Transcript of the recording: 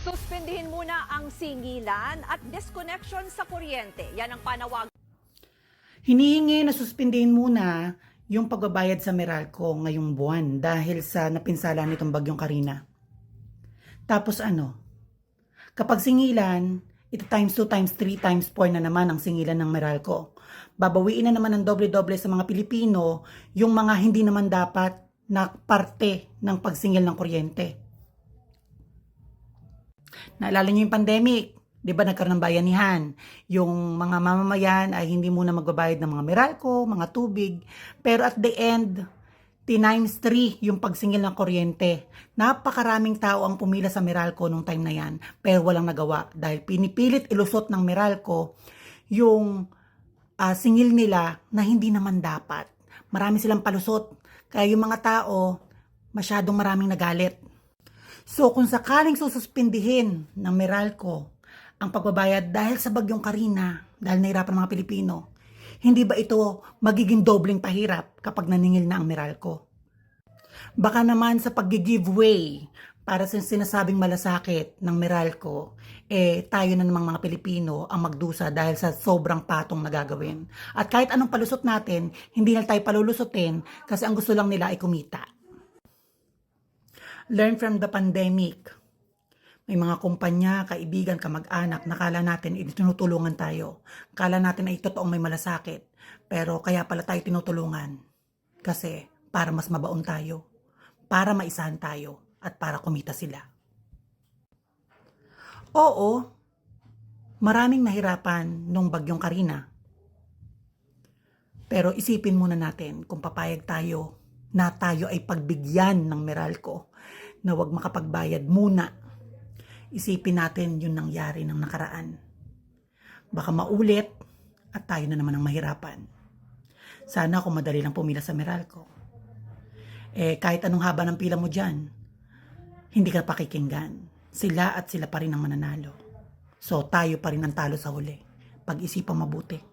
Suspindihin muna ang singilan at disconnection sa kuryente. Yan ang panawag Hinihingi na suspindihin muna yung pagbabayad sa Meralco ngayong buwan dahil sa napinsala nitong bagyong Karina. Tapos ano? Kapag singilan, ito times 2 times 3 times 4 na naman ang singilan ng Meralco. Babawiin na naman ng doble-doble sa mga Pilipino yung mga hindi naman dapat na parte ng pagsingil ng kuryente. Naalala niyo yung pandemic, di ba nagkaroon ng bayanihan? Yung mga mamamayan ay hindi muna magbabayad ng mga Meralco, mga tubig. Pero at the end, times 3 yung pagsingil ng kuryente. Napakaraming tao ang pumila sa Meralco nung time na yan, pero walang nagawa dahil pinipilit ilusot ng Meralco yung ah, singil nila na hindi naman dapat. Marami silang palusot. Kaya yung mga tao, masyadong maraming nagalit. So kung sakaling sususpindihin ng Meralco ang pagbabayad dahil sa bagyong Karina, dahil nahirapan mga Pilipino, hindi ba ito magiging dobleng pahirap kapag naningil na ang Meralco? Baka naman sa pag-giveaway para sa sinasabing malasakit ng Meralco, eh tayo na namang mga Pilipino ang magdusa dahil sa sobrang patong na gagawin. At kahit anong palusot natin, hindi na tayo palulusutin kasi ang gusto lang nila ay kumita. Learn from the pandemic. May mga kumpanya, kaibigan, kamag-anak, nakala natin tinutulungan tayo. Kala natin ay totoong may malasakit. Pero kaya pala tayo tinutulungan. Kasi para mas mabaon tayo. Para maisahan tayo. At para kumita sila. Oo, maraming nahirapan nung bagyong Karina. Pero isipin muna natin kung papayag tayo na tayo ay pagbigyan ng Meralco na wag makapagbayad muna. Isipin natin yung nangyari ng nakaraan. Baka maulit at tayo na naman ang mahirapan. Sana kung madali lang pumila sa Meralco. Eh, kahit anong haba ng pila mo dyan, hindi ka pakikinggan. Sila at sila pa rin ang mananalo. So, tayo pa rin ang talo sa huli. Pag-isipan mabuti.